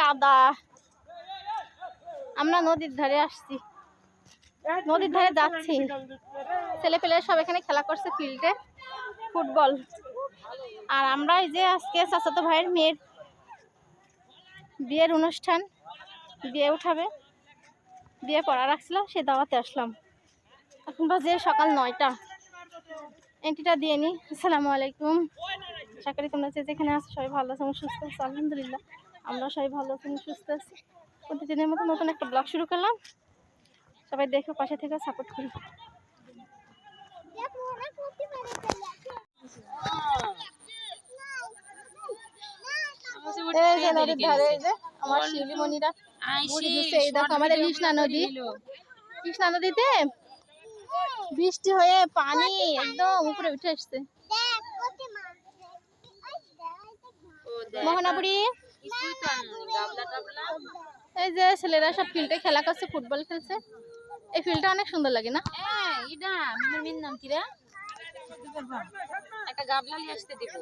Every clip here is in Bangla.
কাদা। আমরা নদীর ধারে আসছি। নদীর ধারে যাচ্ছি। ছেলে পেলে সব এখানে খেলা করছে ফিল্ডে, ফুটবল। আর আমরা এই যে আজকে চাচাতো ভাইয়ের মেয়ের বিয়ের অনুষ্ঠান, বিয়ে উঠাবে, বিয়ে পড়া রাখছিল, সে দাওয়াতে আসলাম। এখন বাজে সকাল নয়টা। এন্ট্রিটা দিয়ে নি। আসসালামু আলাইকুম। আশা করি তোমরা যে যেখানে আছো সবাই ভালো আছো সুস্থ আছো আলহামদুলিল্লাহ। আমরা সবাই ভালো আছি সুস্থ আছি। প্রতিদিনের মতো নতুন একটা ব্লগ শুরু করলাম। সবাই দেখো পাশে থেকে সাপোর্ট করি। আমার এই দেখো আমাদের কৃষ্ণা নদী। কৃষ্ণা নদীতে বৃষ্টি হয়ে পানি একদম উপরে উঠে আসছে। মোহনাপুরি এই যে ছেলেরা সব ফিল্ডে খেলা করছে ফুটবল খেলছে। এই ফিল্ডটা অনেক সুন্দর লাগে না? একটা গাবলা আসতে দিব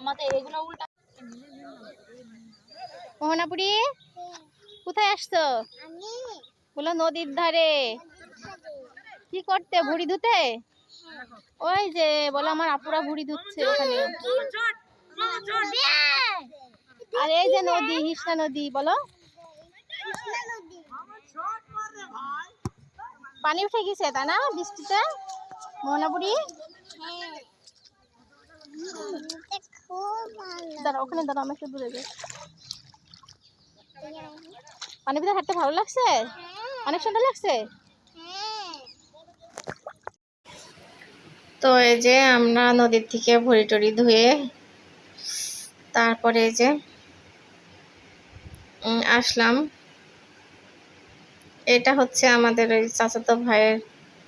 আমাদের এগুলো উল্টা মোহনাপুরি কোথায় আসছো? বলো নদীর ধারে। কি করতে ভুড়ি ধুতে? ওই যে বলো আমার আপুরা ভুড়ি ধুচ্ছে ওখানে। আর এই যে নদী, কৃষ্ণা নদী, বলো। পানি উঠে গেছে, তাই না, বৃষ্টিতে? মোহনাপুরি? দাঁড়া ওখানে দাঁড়া আমি একটু দূরে যাই। পানি ভিতরে হাঁটতে ভালো লাগছে? অনেক সুন্দর লাগছে? তো এই যে আমরা নদীর থেকে ভরি টরি ধুয়ে তারপরে যে আসলাম। এটা হচ্ছে আমাদের ওই চাচাতো ভাইয়ের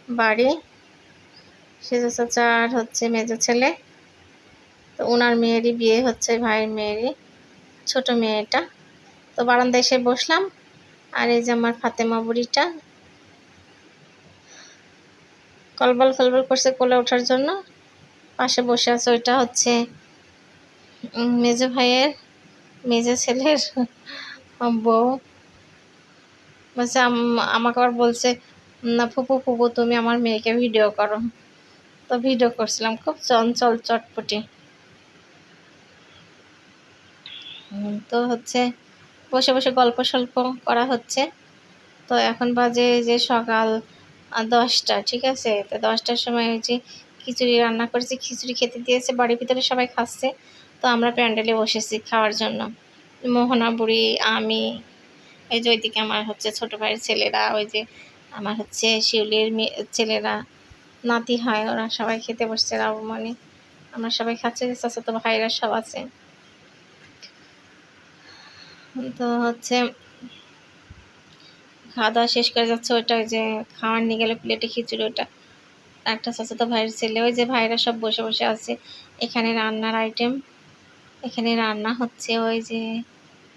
বাড়ি। সে চাচা আর হচ্ছে মেজো ছেলে। তো ওনার মেয়েরই বিয়ে হচ্ছে, ভাইয়ের মেয়েরই। ছোট মেয়েটা তো বারান্দায় এসে বসলাম। আর এই যে আমার ফাতেমা বুড়িটা। কলবল কলবল করছে কোলে ওঠার জন্য। পাশে বসে আছে ওইটা হচ্ছে মেজো ভাইয়ের, মেজো ছেলের বউ। বলছে আমাকে আবার বলছে, না ফুপু ফুপু, তুমি আমার মেয়েকে ভিডিও করো। তো ভিডিও করছিলাম, খুব চঞ্চল চটপটি। তো হচ্ছে, বসে বসে গল্প সল্প করা হচ্ছে। তো এখন বাজে যে সকাল দশটা, ঠিক আছে? তো দশটার সময় ওই যে খিচুড়ি রান্না করেছি, খিচুড়ি খেতে দিয়েছে, বাড়ির ভিতরে সবাই খাচ্ছে। তো আমরা প্যান্ডেলে বসেছি খাওয়ার জন্য। মোহনা বুড়ি, আমি, এই যে ওইদিকে আমার হচ্ছে ছোটো ভাইয়ের ছেলেরা, ওই যে আমার হচ্ছে শিউলির ছেলেরা, নাতি, হয় ওরা সবাই খেতে বসছে রাবমণি আমরা সবাই খাচ্ছি চাচাতো ভাইরা সব আছে। তো হচ্ছে খাওয়া দাওয়া শেষ করে যাচ্ছে ওইটা, ওই যে খাওয়ার নিয়ে গেলে প্লেটে খিচুড়ি ওটা। একটা চাচাতো ভাইয়ের ছেলে, ওই যে ভাইরা সব বসে বসে আছে, এখানে রান্নার আইটেম এখানে রান্না হচ্ছে ওই যে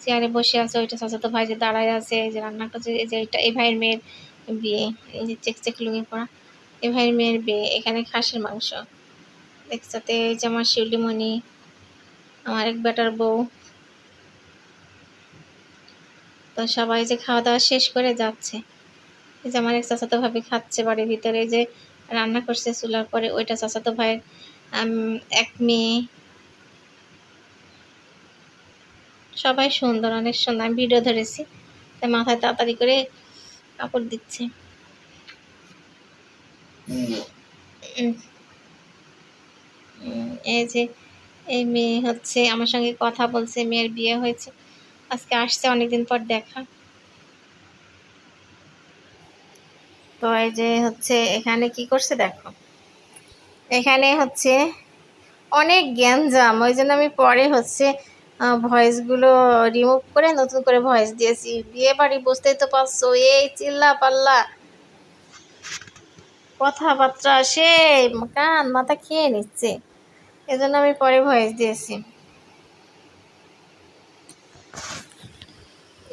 চেয়ারে বসে আছে, ওইটা চাচাতো ভাই যে দাঁড়ায় আছে যে রান্না করছে, এই যে এটা, এই ভাইয়ের মেয়ের বিয়ে, এই যে চেক চেক লুঙ্গি পরা এই ভাইয়ের মেয়ের বিয়ে, এখানে খাসির মাংস। দেখছাতে এই যে আমার শিউলিমণি, আমার এক বেটার বউ। তো সবাই যে খাওয়া দাওয়া শেষ করে যাচ্ছে। এই যে আমার এক চাচাতো ভাবি খাচ্ছে বাড়ির ভিতরে যে রান্না করছে চুলার পরে, ওইটা চাচাতো ভাইয়ের এক মেয়ে। সবাই সুন্দর অনেক সুন্দর। আমি ভিডিও ধরেছি তাই মাথায় তাড়াতাড়ি করে কাপড় দিচ্ছে। এই যে এই মেয়ে হচ্ছে আমার সঙ্গে কথা বলছে মেয়ের বিয়ে হয়েছে। আজকে আসছে অনেকদিন পর দেখা। তো এই যে হচ্ছে এখানে কি করছে দেখো? এখানে হচ্ছে অনেক গ্যাঞ্জাম ওই জন্য আমি পরে হচ্ছে ভয়েসগুলো রিমুভ করে নতুন করে ভয়েস দিয়েছি। বিয়ে বাড়ি বুঝতেই তো পারছ, এই চিল্লা পাল্লা। কথাবার্তা সে কান মাথা খেয়ে নিচ্ছে। এজন্য আমি পরে ভয়েস দিয়েছি।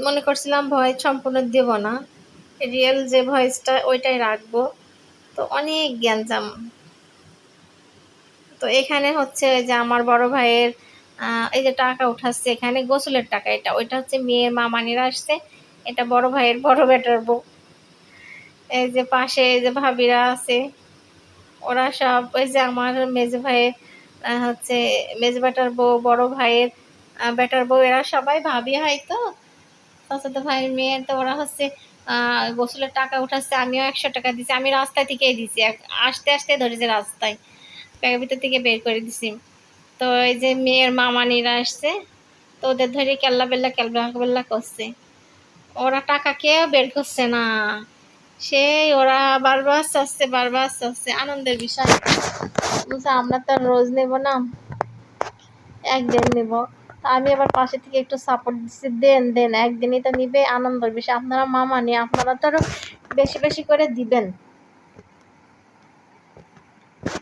মনে করছিলাম ভয়েস সম্পূর্ণ দেব না। রিয়েল যে ভয়েসটা ওইটাই রাখব। তো অনেক গ্যাঞ্জাম তো এখানে হচ্ছে যে আমার বড় ভাইয়ের এই যে টাকা উঠাচ্ছে এখানে, গোসলের টাকা এটা। ওইটা হচ্ছে মেয়ের মামানিরা আসছে। এটা বড় ভাইয়ের বড় বেটার বউ। এই যে পাশে এই যে ভাবিরা আছে, ওরা সব ওই যে আমার মেজ ভাইয়ের হচ্ছে মেজ বেটার বউ, বড় ভাইয়ের বেটার বউ, এরা সবাই ভাবি হয় তো চাচাতো ভাইয়ের মেয়ে, তো ওরা হচ্ছে গোসলের টাকা উঠাচ্ছে, আমিও একশো টাকা দিছি আমি রাস্তা থেকেই দিছি আসতে আসতে ধরেছে রাস্তায়। ব্যাগের ভিতর থেকে বের করে দিছি। তো এই যে মেয়ের মামানিরা আসছে, তো ওদের ধরে কেল্লা বেল্লা কেল্লা বেল্লা করছে। ওরা টাকা কেউ বের করছে না। সেই ওরা বারবার চাচ্ছে বারবার চাচ্ছে। আনন্দের বিষয়। আমরা তো রোজ নেব না। একদিন নেব। তা আমি আবার পাশে থেকে একটু সাপোর্ট দিচ্ছি। দেন দেন, একদিনই তো নিবে আনন্দের বিষয়। আপনারা মামা নিয়ে, আপনারা তো আরও বেশি বেশি করে দিবেন।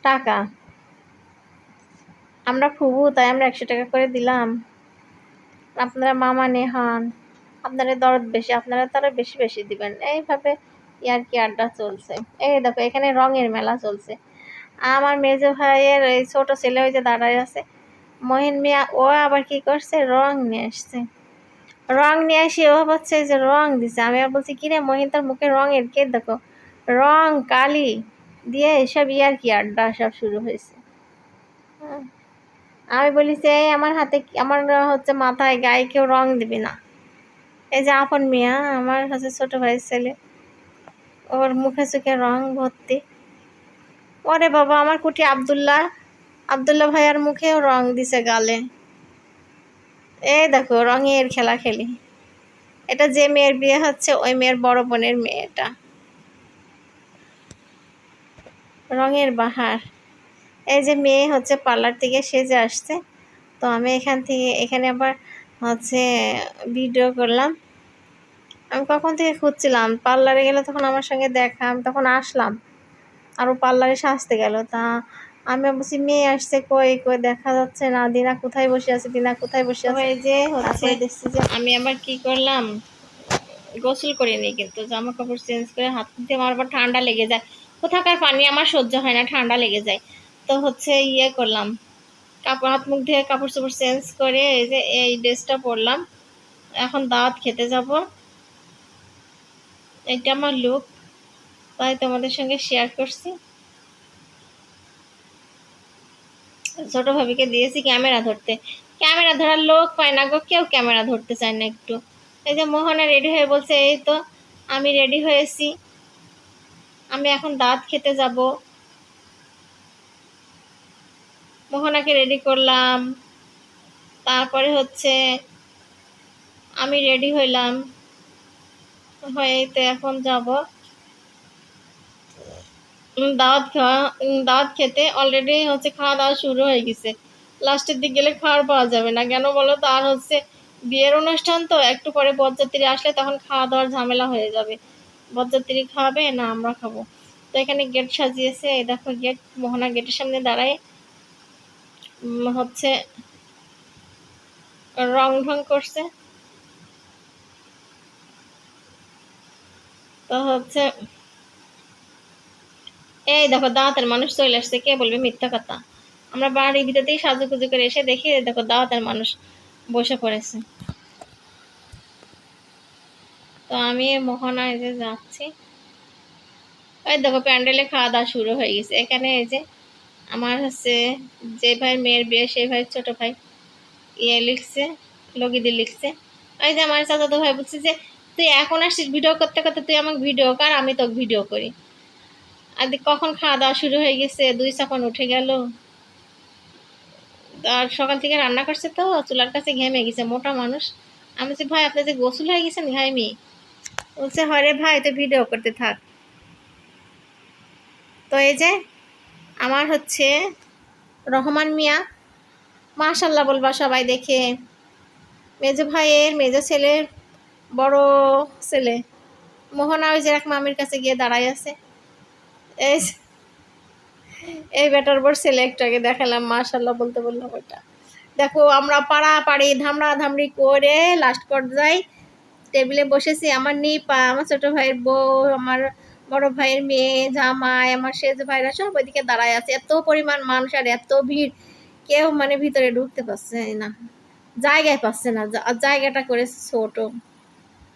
টাকা। আমরা ফুবু, তাই আমরা একশো টাকা করে দিলাম। আপনারা মামা নে হন আপনারা দরদ বেশি, আপনারা তারা বেশি বেশি দিবেন। এইভাবে ইয়ার কি আড্ডা চলছে? এই দেখো, এখানে রঙের মেলা চলছে। আমার মেজ ভাইয়ের এই ছোটো ছেলে ওই যে দাঁড়ায় আছে। মহিন মিয়া, ও আবার কি করছে? রং নিয়ে আসছে। রং নিয়ে আসি, ও হচ্ছে যে রং দিছে। আমি আর বলছি, কিরে মহিন, তার মুখে রঙের কে দেখো? রং, কালি দিয়ে এসব ইয়ার কি আড্ডা সব শুরু হয়েছে? হ্যাঁ। আমি বলি যে আমার হাতে আমার হচ্ছে মাথায়, গায়ে কেউ রং দিবি না। এই যে আপন মিয়া, আমার হচ্ছে ছোট ভাইয়ের ছেলে। ওর মুখে চোখে রং ভর্তি। ওরে বাবা, আমার কুটি আব্দুল্লাহ আব্দুল্লাহ ভাইয়ার মুখেও রং দিছে গালে। এই দেখো, রঙের খেলা খেলি। এটা যে মেয়ের বিয়ে হচ্ছে, ওই মেয়ের বড় বোনের মেয়েটা। রঙের বাহার। এই যে মেয়ে হচ্ছে পার্লার থেকে সেজে আসছে। তো আমি এখান থেকে এখানে আবার হচ্ছে ভিডিও করলাম। আমি কখন থেকে খুঁজছিলাম? পার্লারে গেলে তখন আমার সঙ্গে দেখা আমি তখন আসলাম। আরও পার্লারে সাজতে গেল। তা আমি বলছি মেয়ে আসছে কই কই দেখা যাচ্ছে না। দিনা কোথায় বসে আছে দিনা কোথায় বসে আছে? এই যে হচ্ছে দেখছি যে আমি আবার কি করলাম? গোসল করিনি কিন্তু জামা কাপড় চেঞ্জ করে হাত দিয়ে আমার আবার ঠান্ডা লেগে যায়। কোথাকার পানি আমার সহ্য হয় না ঠান্ডা লেগে যায়। তো হচ্ছে ইয়ে করলাম। কাপড়, হাত মুখ ধুয়ে কাপড় চোপড় চেঞ্জ করে এই যে এই ড্রেসটা পরলাম। এখন দাওয়াত খেতে যাব। এটা আমার লুক তাই তোমাদের সঙ্গে শেয়ার করছি। ছোট ভাবিকে দিয়েছি ক্যামেরা ধরতে। ক্যামেরা ধরার লোক পায় না গো, কেউ ক্যামেরা ধরতে চায় না একটু। এই যে মোহনা রেডি হয়ে বলছে, এই তো, আমি রেডি হয়েছি। আমি এখন দাঁত খেতে যাব। মোহনাকে রেডি করলাম। তারপরে হচ্ছে আমি রেডি হইলাম। হয়ে এখন যাব। দাওয়াত খাওয়া দাওয়াত খেতে অলরেডি হচ্ছে খাওয়া দাওয়া শুরু হয়ে গেছে। লাস্টের দিক গেলে খাওয়ার পাওয়া যাবে না। কেন বলো তো? আর হচ্ছে বিয়ের অনুষ্ঠান তো একটু পরে বরযাত্রী আসলে তখন খাওয়া দাওয়ার ঝামেলা হয়ে যাবে। বরযাত্রী খাবে না আমরা খাব। তো এখানে গেট সাজিয়েছে। এই দেখো গেট মোহনা গেটের সামনে দাঁড়ায়। হচ্ছে রং ঢং করছে। তো হচ্ছে, এই দেখো দাওয়াতের মানুষ চলে আসছে, কে বলবে মিথ্যা কথা? আমরা বাড়ির ভিতরতেই সাজুগুজু করে এসে দেখি দেখো দাওয়াতের মানুষ বসে পড়েছে। তো আমি মোহনা এই যে যাচ্ছি, এই দেখো প্যান্ডেলে খাওয়া দাওয়া শুরু হয়ে গেছে। এখানে এই যে আমার হচ্ছে যে ভাই মেয়ের বিয়ে, সেই ভাই ছোট ভাই ইয়ে লিখছে লগিদি লিখছে। ওই যে আমার চাচাতো ভাই বলছে যে, তুই এখন আসছিস ভিডিও করতে করতে, তুই আমাকে ভিডিও কর, আমি তোকে ভিডিও করি। আর কখন খাওয়া দাওয়া শুরু হয়ে গেছে, দুই চাপন উঠে গেল। আর সকাল থেকে রান্না করছে তো, চুলার কাছে ঘেমে গেছে, মোটা মানুষ। আমি বলছি, ভাই, আপনি যে গোসল হয়ে গেছেন ঘাইমি বলছে, হরে ভাই তো ভিডিও করতে থাক। তো এই যে আমার হচ্ছে রহমান মিয়া। মাশাল্লাহ বলবা সবাই দেখে। মেজো ভাইয়ের, মেজো ছেলের, বড় ছেলে। মোহনা ওই যে এক মামির কাছে গিয়ে দাঁড়াই আছে। এই বেটার বড় ছেলে একটু আগে দেখালাম মাশাল্লাহ বলতে বললাম ওইটা। দেখো, আমরা পাড়া পাড়ি ধামড়া ধামড়ি করে লাস্ট পর্যায়ে টেবিলে বসেছি। আমার নিপা, আমার ছোটো ভাইয়ের বউ, আমার বড় ভাইয়ের মেয়ে, জামাই, আমার সেজ ভাইরা সব ওইদিকে দাঁড়ায় আছে। এত পরিমাণ মানুষ আর এত ভিড়। কেউ মানে ভিতরে ঢুকতে পারছে না। জায়গায় পাচ্ছে না। জায়গাটা করেছে ছোট।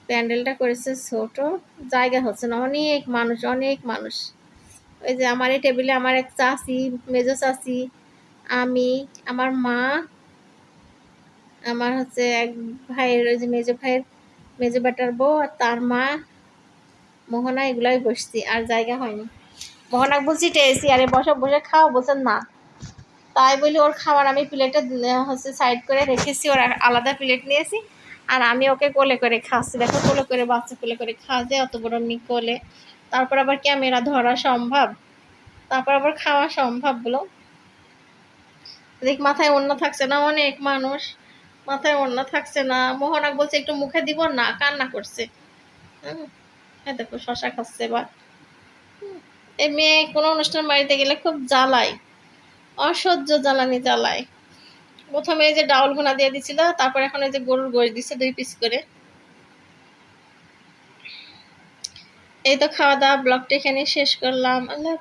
প্যান্ডেলটা করেছে ছোট। জায়গা হচ্ছে না। অনেক মানুষ অনেক মানুষ। ওই যে আমার এই টেবিলে আমার এক চাচি, মেজো চাচি, আমি, আমার মা, আমার হচ্ছে এক ভাইয়ের, ওই যে মেজো ভাইয়ের, মেজো বেটার বউ আর তার মা। মোহনা এগুলাই বসছি আর জায়গা হয়নি। মোহনা বলছি টেসি আরে বসে বসে খাও। বলছেন না। তাই বলি ওর খাবার আমি প্লেটে হচ্ছে সাইড করে রেখেছি ওর আলাদা প্লেট নিয়েছি আর আমি ওকে কোলে করে খাচ্ছি দেখো কোলে করে বাচ্চা কোলে করে খাওয়া যায় অত বড় মি কোলে। তারপর আবার ক্যামেরা ধরা সম্ভব। তারপর আবার খাওয়া সম্ভব বলো। দেখ মাথায় অন্য থাকছে না অনেক মানুষ। মাথায় অন্য থাকছে না। মোহনাক বলছে একটু মুখে দিব? না কান্না করছে। হুম, এই দেখো শশা খাচ্ছে বা এই মেয়ে কোনো অনুষ্ঠান বাড়িতে গেলে খুব জ্বালায়, অসহ্য জ্বালানি জ্বালায়। প্রথমে যে ডাউল ঘোনা দিয়ে দিছিল, তারপর এখন এই যে গরুর গোষ দিচ্ছে দুই পিস করে। এই তো খাওয়া দাওয়া, ব্লগটা এখানে শেষ করলাম। আল্লাহ